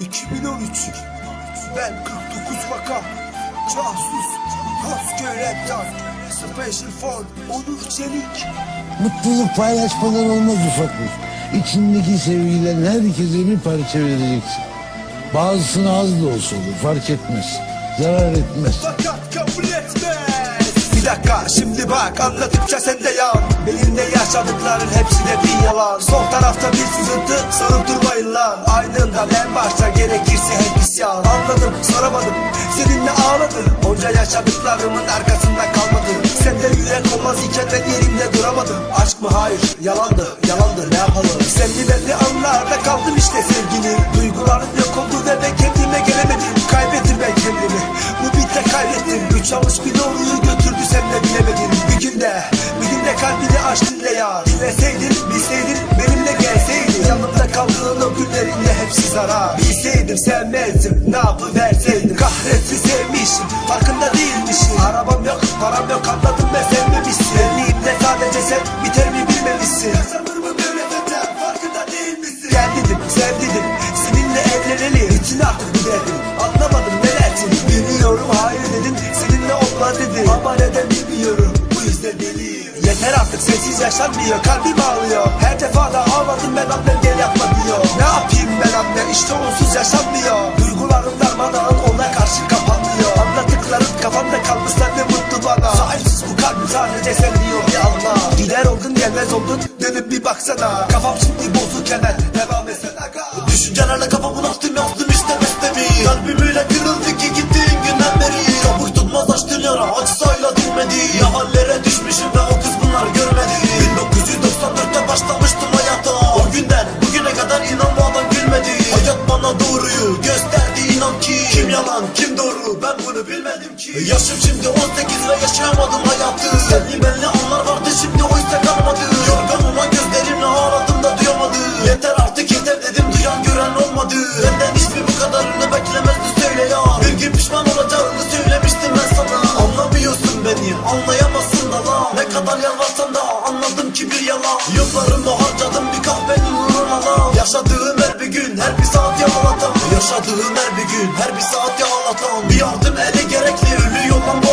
2013 Ben 49 vaka Casus Haskörettan Special Ford Onur Çelik Mutluluk paylaşmadan olmaz ufaklık. İçindeki sevgilerin herkese bir parça vereceksin. Bazısına az da olsa olur fark etmez. Zarar etmez. Fakat kabul etmez Bir dakika şimdi bak anladıkça sen de yan Belinde yaşadıkların hepsi de bir yalan. Sol tarafta bir sızıntı sarıp durmayın lan. Aynından en başta gerekirse hep isyan. Anladım soramadım seninle ağladım. Onca yaşadıklarımın arkasında kalmadı Sende yürek olmaz iken ben yerimde duramadım. Aşk mı? Hayır. Yalandı yalandı ne yapalım? Senli belli anlarda kaldım hepsi zarar. Bilseydim sevmezdim. Ne yapıverseydim Kahretsin sevmişim. Farkında değilmişim. Arabam yok param yok. Anladım ben sevmemişsin. Benliğimde sadece sen biter mi bilmemişsin. Yaşanır mı böyle fetem farkında değil misin Gel dedim sev dedim. Seninle evlenelim. Bitin artık bu derdin anlamadım ne dersin? Biliyorum hayır dedin seninle olma dedim. Ama neden bilmiyorum? Bu yüzden deliyim. Yeter artık sessiz yaşanmıyor. Kalbim ağlıyor. Her defada ağladım ben annem işte onsuz yaşanmıyor. Duygularım darmadağın ona karşı kapanmıyor. Anlattıkların kafamda kalmış sen de mutlu bana. Sahipsiz bu kalbim sadece sen diyor ya Allah Gider oldun gelmez oldun dönüp bir baksana. Kafam şimdi bozuk hemen devam etsene aga. Düşüncelerle kafamı attım yaptım istemez mi? Kalbim öyle kırıldı ki gittiğin günden beri. Kabuk tutmaz açtın yara acısayla dinmedi Ya hallere düşmüşüm yalan kim doğru? Ben bunu bilmedim ki. Yaşım şimdi 18 ve yaşayamadım hayatı. Senli benli anlar vardı şimdi oysa kalmadı. Yorgan olan gözlerimle ağladım da duyamadı. Yeter artık yeter dedim duyan gören olmadı. Benden hiç mi bu kadarını beklemezdi söyle ya. Bir gün pişman olacağını söylemiştim ben sana. Anlamıyorsun beni anlayamazsın da la. Ne kadar yalvarsan da anladım ki bir yalan. Yıllarımı harcadım bir kahvenin uğruna la. Yaşadığım her bir gün her bir saat yamalatan Yaşadığım her gün. Her bir saat yamalatan Bir yardım ele gerekli. Ölüyor lan